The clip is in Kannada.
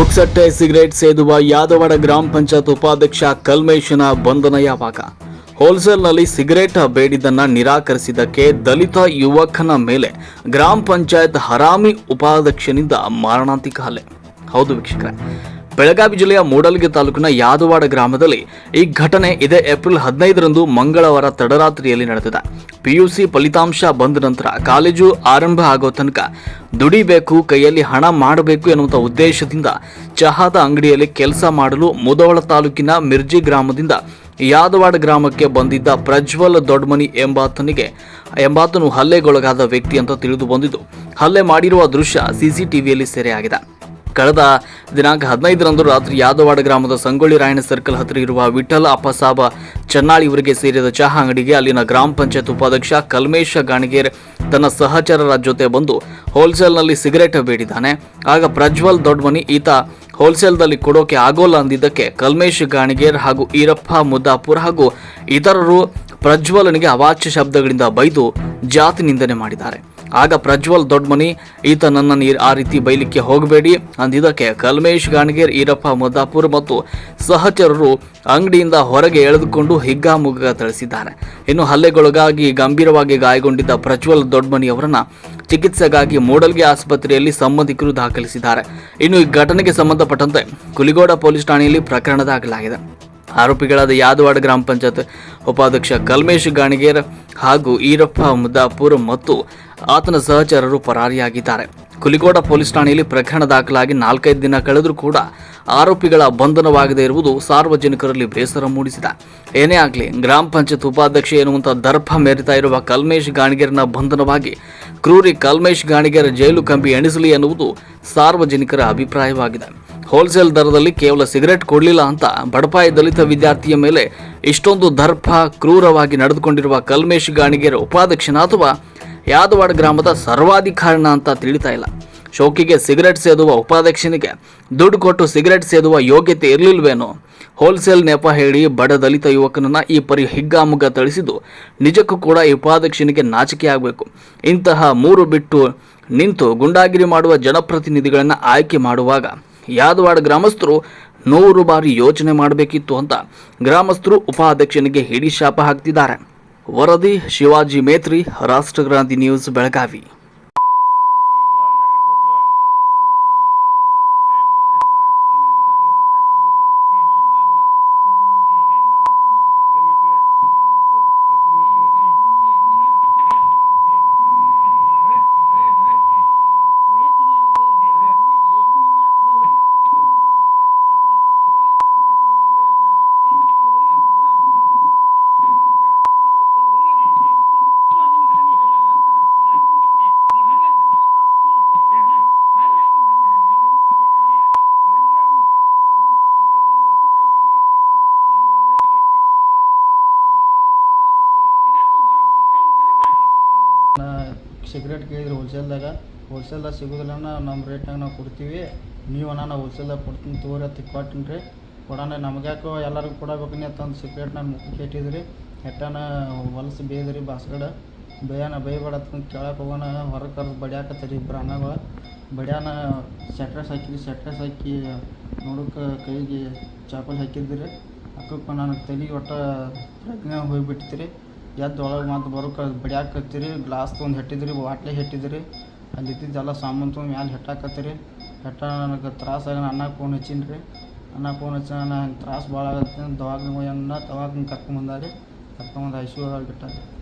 ಪುಕ್ಸಟ್ಟೆ ಸಿಗರೇಟ್ ಸೇದುವ ಯಾದವಾಡ ಗ್ರಾಮ ಪಂಚಾಯತ್ ಉಪಾಧ್ಯಕ್ಷ ಕಲ್ಮೇಶನ ಬಂಧನ ಯಾವಾಗ? ಹೋಲ್ಸೇಲ್ನಲ್ಲಿ ಸಿಗರೇಟ್ ಬೇಡಿದ್ದನ್ನ ನಿರಾಕರಿಸಿದ್ದಕ್ಕೆ ದಲಿತ ಯುವಕನ ಮೇಲೆ ಗ್ರಾಮ ಪಂಚಾಯತ್ ಹರಾಮಿ ಉಪಾಧ್ಯಕ್ಷನಿಂದ ಮಾರಣಾಂತಿಕ ಹಲ್ಲೆ. ಹೌದು ವೀಕ್ಷಕರೇ ಬೆಳಗಾವಿ ಜಿಲ್ಲೆಯ ಮೂಡಲಗಿ ತಾಲೂಕಿನ ಯಾದವಾಡ ಗ್ರಾಮದಲ್ಲಿ ಈ ಘಟನೆ ಇದೇ ಏಪ್ರಿಲ್ ಹದಿನೈದರಂದು ಮಂಗಳವಾರ ತಡರಾತ್ರಿಯಲ್ಲಿ ನಡೆದಿದೆ. ಪಿಯುಸಿ ಫಲಿತಾಂಶ ಬಂದ ನಂತರ ಕಾಲೇಜು ಆರಂಭ ಆಗೋ ತನಕ ದುಡಿಬೇಕು, ಕೈಯಲ್ಲಿ ಹಣ ಮಾಡಬೇಕು ಎನ್ನುವಂಥ ಉದ್ದೇಶದಿಂದ ಚಹಾದ ಅಂಗಡಿಯಲ್ಲಿ ಕೆಲಸ ಮಾಡಲು ಮುದವಳ ತಾಲೂಕಿನ ಮಿರ್ಜಿ ಗ್ರಾಮದಿಂದ ಯಾದವಾಡ ಗ್ರಾಮಕ್ಕೆ ಬಂದಿದ್ದ ಪ್ರಜ್ವಲ್ ದೊಡ್ಮನಿ ಎಂಬಾತನಿಗೆ, ಎಂಬಾತನು ಹಲ್ಲೆಗೊಳಗಾದ ವ್ಯಕ್ತಿ ಅಂತ ತಿಳಿದು ಬಂದಿದ್ದು, ಹಲ್ಲೆ ಮಾಡಿರುವ ದೃಶ್ಯ ಸಿಸಿಟಿವಿಯಲ್ಲಿ ಸೆರೆಯಾಗಿದೆ. ಕಳೆದ ದಿನಾಂಕ ಹದಿನೈದರಂದು ರಾತ್ರಿ ಯಾದವಾಡ ಗ್ರಾಮದ ಸಂಗೊಳ್ಳಿ ರಾಯಣ್ಣ ಸರ್ಕಲ್ ಹತ್ತಿರ ಇರುವ ವಿಠಲ್ ಅಪ್ಪಸಾಬ ಚೆನ್ನಾಳಿ ಇವರಿಗೆ ಸೇರಿದ ಚಹಾ ಅಂಗಡಿಗೆ ಅಲ್ಲಿನ ಗ್ರಾಮ ಪಂಚಾಯತ್ ಉಪಾಧ್ಯಕ್ಷ ಕಲ್ಮೇಶ ಗಾಣಿಗೇರ್ ತನ್ನ ಸಹಚರರ ಜೊತೆ ಬಂದು ಹೋಲ್ಸೇಲ್ನಲ್ಲಿ ಸಿಗರೇಟ್ ಬೇಡಿದ್ದಾನೆ. ಆಗ ಪ್ರಜ್ವಲ್ ದೊಡ್ಮನಿ, ಈತ ಹೋಲ್ಸೇಲ್ದಲ್ಲಿ ಕೊಡೋಕೆ ಆಗೋಲ್ಲ ಅಂದಿದ್ದಕ್ಕೆ ಕಲ್ಮೇಶ್ ಗಾಣಿಗೇರ್ ಹಾಗೂ ಈರಪ್ಪ ಮುದ್ದಾಪುರ್ ಹಾಗೂ ಇತರರು ಪ್ರಜ್ವಲನಿಗೆ ಅವಾಚ್ಯ ಶಬ್ದಗಳಿಂದ ಬೈದು ಜಾತಿ ನಿಂದನೆ ಮಾಡಿದ್ದಾರೆ. ಆಗ ಪ್ರಜ್ವಲ್ ದೊಡ್ಮನಿ, ಈತ ನನ್ನನ್ನು ಆ ರೀತಿ ಬೈಲಿಕ್ಕೆ ಹೋಗಬೇಡಿ ಅಂದಿದ್ದಕ್ಕೆ ಕಲ್ಮೇಶ್, ಗಾಣಗೇರ್, ಈರಪ್ಪ, ಮುದ್ದಾಪುರ್ ಮತ್ತು ಸಹಚರರು ಅಂಗಡಿಯಿಂದ ಹೊರಗೆ ಎಳೆದುಕೊಂಡು ಹಿಗ್ಗಾಮುಗ್ಗ ಥಳಿಸಿದ್ದಾರೆ. ಇನ್ನು ಹಲ್ಲೆಗೊಳಗಾಗಿ ಗಂಭೀರವಾಗಿ ಗಾಯಗೊಂಡಿದ್ದ ಪ್ರಜ್ವಲ್ ದೊಡ್ಡಮನಿ ಅವರನ್ನ ಚಿಕಿತ್ಸೆಗಾಗಿ ಮೂಡಲ್ಗೆ ಆಸ್ಪತ್ರೆಯಲ್ಲಿ ಸಂಬಂಧಿಕರು ದಾಖಲಿಸಿದ್ದಾರೆ. ಇನ್ನು ಈ ಘಟನೆಗೆ ಸಂಬಂಧಪಟ್ಟಂತೆ ಕುಲಿಗೋಡ ಪೊಲೀಸ್ ಠಾಣೆಯಲ್ಲಿ ಪ್ರಕರಣ ದಾಖಲಾಗಿದೆ. ಆರೋಪಿಗಳಾದ ಯಾದವಾಡ ಗ್ರಾಮ ಪಂಚಾಯತ್ ಉಪಾಧ್ಯಕ್ಷ ಕಲ್ಮೇಶ್, ಗಾಣಿಗೇರ್ ಹಾಗೂ ಈರಪ್ಪ, ಮುದ್ದಾಪುರ್ ಮತ್ತು ಆತನ ಸಹಚರರು ಪರಾರಿಯಾಗಿದ್ದಾರೆ. ಕುಲಿಗೋಡ ಪೊಲೀಸ್ ಠಾಣೆಯಲ್ಲಿ ಪ್ರಕರಣ ದಾಖಲಾಗಿ ನಾಲ್ಕೈದು ದಿನ ಕಳೆದರೂ ಕೂಡ ಆರೋಪಿಗಳ ಬಂಧನವಾಗದೇ ಇರುವುದು ಸಾರ್ವಜನಿಕರಲ್ಲಿ ಬೇಸರ ಮೂಡಿಸಿದೆ. ಏನೇ ಆಗಲಿ, ಗ್ರಾಮ ಪಂಚಾಯತ್ ಉಪಾಧ್ಯಕ್ಷ ಎನ್ನುವಂಥ ದರ್ಪ ಮೆರಿತಾ ಇರುವ ಕಲ್ಮೇಶ್ ಗಾಣಿಗೇರನ ಬಂಧನವಾಗಿ ಕ್ರೂರಿ ಕಲ್ಮೇಶ್ ಗಾಣಿಗೇರ ಜೈಲು ಕಂಬಿ ಎಣಿಸಲಿ ಎನ್ನುವುದು ಸಾರ್ವಜನಿಕರ ಅಭಿಪ್ರಾಯವಾಗಿದೆ. ಹೋಲ್ಸೇಲ್ ದರದಲ್ಲಿ ಕೇವಲ ಸಿಗರೆಟ್ ಕೊಡಲಿಲ್ಲ ಅಂತ ಬಡಪಾಯಿ ದಲಿತ ವಿದ್ಯಾರ್ಥಿಯ ಮೇಲೆ ಇಷ್ಟೊಂದು ದರ್ಪ ಕ್ರೂರವಾಗಿ ನಡೆದುಕೊಂಡಿರುವ ಕಲ್ಮೇಶ್ ಗಾಣಿಗೇರ ಉಪಾಧ್ಯಕ್ಷನ ಅಥವಾ ಯಾದವಾಡ ಗ್ರಾಮದ ಸರ್ವಾಧಿಕಾರಣ ಅಂತ ತಿಳಿತಾ ಇಲ್ಲ. ಶೋಕಿಗೆ ಸಿಗರೆಟ್ ಸೇದುವ ಉಪಾಧ್ಯಕ್ಷನಿಗೆ ದುಡ್ಡು ಕೊಟ್ಟು ಸಿಗರೆಟ್ ಸೇದುವ ಯೋಗ್ಯತೆ ಇರಲಿಲ್ವೇನೋ? ಹೋಲ್ಸೇಲ್ ನೆಪ ಹೇಳಿ ಬಡ ದಲಿತ ಯುವಕನನ್ನ ಈ ಪರಿ ಹಿಗ್ಗಾಮುಗ್ಗ ಥಳಿಸಿದ್ದು ನಿಜಕ್ಕೂ ಕೂಡ ಈ ಉಪಾಧ್ಯಕ್ಷನಿಗೆ ನಾಚಿಕೆ ಆಗಬೇಕು. ಇಂತಹ ಮೂರು ಬಿಟ್ಟು ನಿಂತು ಗುಂಡಾಗಿರಿ ಮಾಡುವ ಜನಪ್ರತಿನಿಧಿಗಳನ್ನು ಆಯ್ಕೆ ಮಾಡುವಾಗ ಯಾದವಾಡ ಗ್ರಾಮಸ್ಥರು ನೂರು ಬಾರಿ ಯೋಚನೆ ಮಾಡಬೇಕಿತ್ತು ಅಂತ ಗ್ರಾಮಸ್ಥರು ಉಪಾಧ್ಯಕ್ಷನಿಗೆ ಹಿಡಿ ಶಾಪ ಹಾಕ್ತಿದ್ದಾರೆ. ವರದಿ ಶಿವಾಜಿ ಮೇತ್ರಿ ರಾಷ್ಟ್ರಕ್ರಾಂತಿ ನ್ಯೂಸ್ ಬೆಳಗಾವಿ. ಸಿಗರೇಟ್ ಕೇಳಿದ್ರೆ ಹೋಲ್ಸೇಲ್ದಾಗ. ಹೋಲ್ಸೇಲ್ದಾಗ ಸಿಗೋದಿಲ್ಲ ನಮ್ಮ ರೇಟ್ನಾಗ ನಾವು ಕೊಡ್ತೀವಿ. ನೀವು ಅಣ್ಣ, ನಾವು ಹೋಲ್ಸೇಲ್ದಾಗ ಕೊಡ್ತೀನಿ ತಗೋರಿ ಅಂತ ಕೊಟ್ಟಿನಿ ರೀ. ಕೊಡೋಣ, ನಮ್ಗೆ ಯಾಕೋ ಎಲ್ಲರಿಗೂ ಕೊಡಬೇಕು ನೀ ಅಂತಂದು ಸಿಗರೇಟ್ ನಾನು ಮುಖಕ್ಕೆ ಹೆಟ್ಟನ ಹೊಲಸು ಬೇಯ್ದ್ರಿ ಬಾಸ್ಗಡ. ಬೈಯಾನ ಬೇಯಬೇಡ ಅಂತ ಕೇಳಕ್ಕೆ ಹೋಗೋಣ. ಹೊರಗೆ ಕರೆದು ಬಡಿಯಾಕತ್ತರಿ ಇಬ್ಬರು ಅಣ್ಣಗಳು. ಬಡಿಯಾನ ಸೆಟ್ರಸ್ ಹಾಕಿದ್ರಿ ಸೆಟ್ರಸ್ ಹಾಕಿ ನೋಡೋಕೆ ಕೈಗೆ ಚಾಪಲ್ ಹಾಕಿದ್ರಿ. ಅಕ್ಕಪ್ಪ ನಾನು ತಲೆ ಒಟ್ಟು ಪ್ರಜ್ಞೆ ಹೋಗಿಬಿಡ್ತೀರಿ ಎದ್ದು ಒಳಗೆ ಮತ್ತೆ ಬರೋಕೆ ಬಡಿಯಾಕತ್ತೀರಿ ಗ್ಲಾಸ್ ತೊಗೊಂಡು ಹೆಟ್ಟಿದ್ರಿ, ಬಾಟ್ಲಿ ಹೆಟ್ಟಿದ್ರಿ, ಅಲ್ಲಿ ಇದ್ದಿದ್ದೆಲ್ಲ ಸಾಮಾನು ತೊಗೊಂಡು ಮ್ಯಾಲೆ ಹೆಟ್ಟಾಕತ್ತೀರಿ. ಹೆಟ್ಟ ನನಗೆ ತ್ರಾಸ ಅನ್ನ ಫೋನ್ ಹಚ್ಚೀನಿ ರೀ ಅಣ್ಣ ಫೋನ್ ಹಚ್ಚಿ ನಾನು ತ್ರಾಸ ಭಾಳ ಆಗತ್ತೆ ದವಾಖಾನೆ ಅನ್ನ ದವಾಖಾನೆ ಕರ್ಕೊಂಬಂದಾರಿ. ಕರ್ಕೊಂಬಂದು ಐ ಸಿ ಯು ಒಳಗೆ ಬಿಟ್ಟಾರಿ.